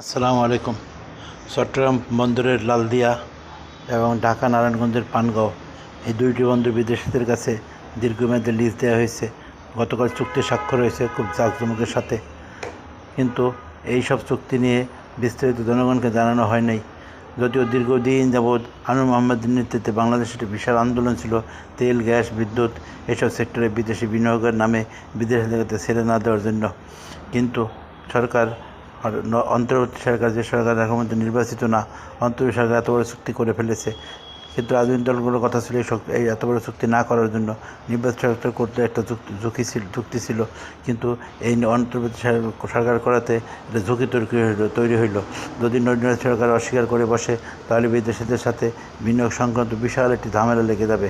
আসসালামু আলাইকুম। চট্টগ্রাম বন্দরের লালদিয়া এবং ঢাকা নারায়ণগঞ্জের পানগাঁও এই দুইটি বন্দর বিদেশিদের কাছে দীর্ঘমেয়াদী লিজ দেওয়া হয়েছে। গতকাল চুক্তি স্বাক্ষর হয়েছে খুব জাঁকজমকের সাথে। কিন্তু এই সব চুক্তি নিয়ে বিস্তারিত জনগণকে জানানো হয় নাই। যদিও দীর্ঘদিন যাবৎ আনুর মোহাম্মদের নেতৃত্বে বাংলাদেশে একটি বিশাল আন্দোলন ছিল, তেল, গ্যাস, বিদ্যুৎ এসব সেক্টরে বিদেশি বিনিয়োগের নামে বিদেশিদের কাছে ছেড়ে না দেওয়ার জন্য। কিন্তু সরকার অন্তর্বর্তী সরকার যে সরকার এখন মধ্যে নির্বাচিত না, অন্তর্বর্তী সরকার এত বড় চুক্তি করে ফেলেছে। কিন্তু রাজনৈতিক দলগুলোর কথা ছিল এই এত বড় চুক্তি না করার জন্য নির্বাচিত সরকার করতে একটা ঝুঁকি ছিল, যুক্তি ছিল। কিন্তু এই অন্তর্বর্তী সরকার করাতে একটা ঝুঁকি তৈরি হইল তৈরি হইল। যদি নির্বাচিত সরকার অস্বীকার করে বসে, তাহলে বিদেশিদের সাথে বিনিয়োগ সংক্রান্ত বিশাল একটি ঝামেলা লেগে যাবে।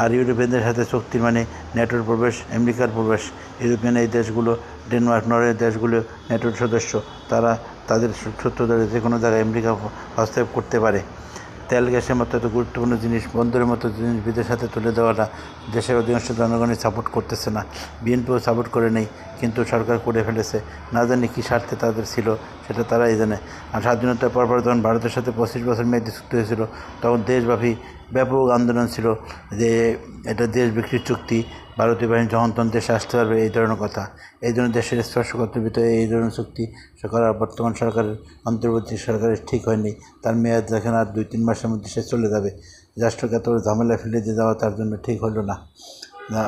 আর ইউরোপিয়ানদের সাথে শক্তি মানে নেটোর প্রবেশ, আমেরিকার প্রবেশ, ইউরোপিয়ান এই দেশগুলো, ডেনমার্ক নরওয়ে দেশগুলো নেটোর সদস্য। তারা তাদের সূত্র ধরে যে কোনো জায়গায় আমেরিকা হস্তক্ষেপ করতে পারে। তেল, গ্যাসের মতো এত গুরুত্বপূর্ণ জিনিস, বন্দরের মতো জিনিস বিদেশের হাতে তুলে দেওয়াটা দেশের অধিকাংশ জনগণের সাপোর্ট করতেছে না। বিএনপিও সাপোর্ট করে নেই। কিন্তু সরকার করে ফেলেছে। না জানি কী স্বার্থে তাদের ছিল, সেটা তারাই জানে। আর স্বাধীনতার পর পর যখন ভারতের সাথে পঁচিশ বছর মেয়াদি চুক্তি হয়েছিল, তখন দেশব্যাপী ব্যাপক আন্দোলন ছিল যে এটা দেশ বিক্রির চুক্তি, ভারতীয় বাহিনী যখন তখন দেশে আসতে পারবে এই ধরনের কথা। এই জন্য দেশের স্পর্শকাতর ভিতরে এই ধরনের চুক্তি করার বর্তমান সরকারের, অন্তর্বর্তী সরকারের ঠিক হয়নি। তার মেয়াদ দেখেন আর দুই তিন মাসের মধ্যে সে চলে যাবে। রাষ্ট্রকে এত ঝামেলা ফেলে দিয়ে যাওয়া তার জন্য ঠিক হলো না।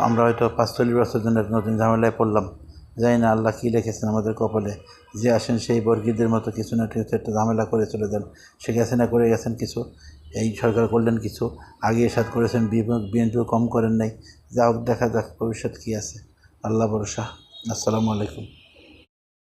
আমরা হয়তো পাঁচচল্লিশ বছরের জন্য নতুন ঝামেলায় পড়লাম। জানি না আল্লাহ কী লিখেছেন আমাদের কপালে। যে আসেন সেই বর্গীদের মতো কিছু না কিছু একটা ঝামেলা করে চলে যান। সে গেছে না করে গেছেন কিছু, এই সরকার করলেন কিছু, আগে এসাদ করেছেন বিএনপিও কম করেন নাই। যা হোক, দেখা যাক ভবিষ্যৎ কী আছে। আল্লাহ ভরসা। আসসালামু আলাইকুম।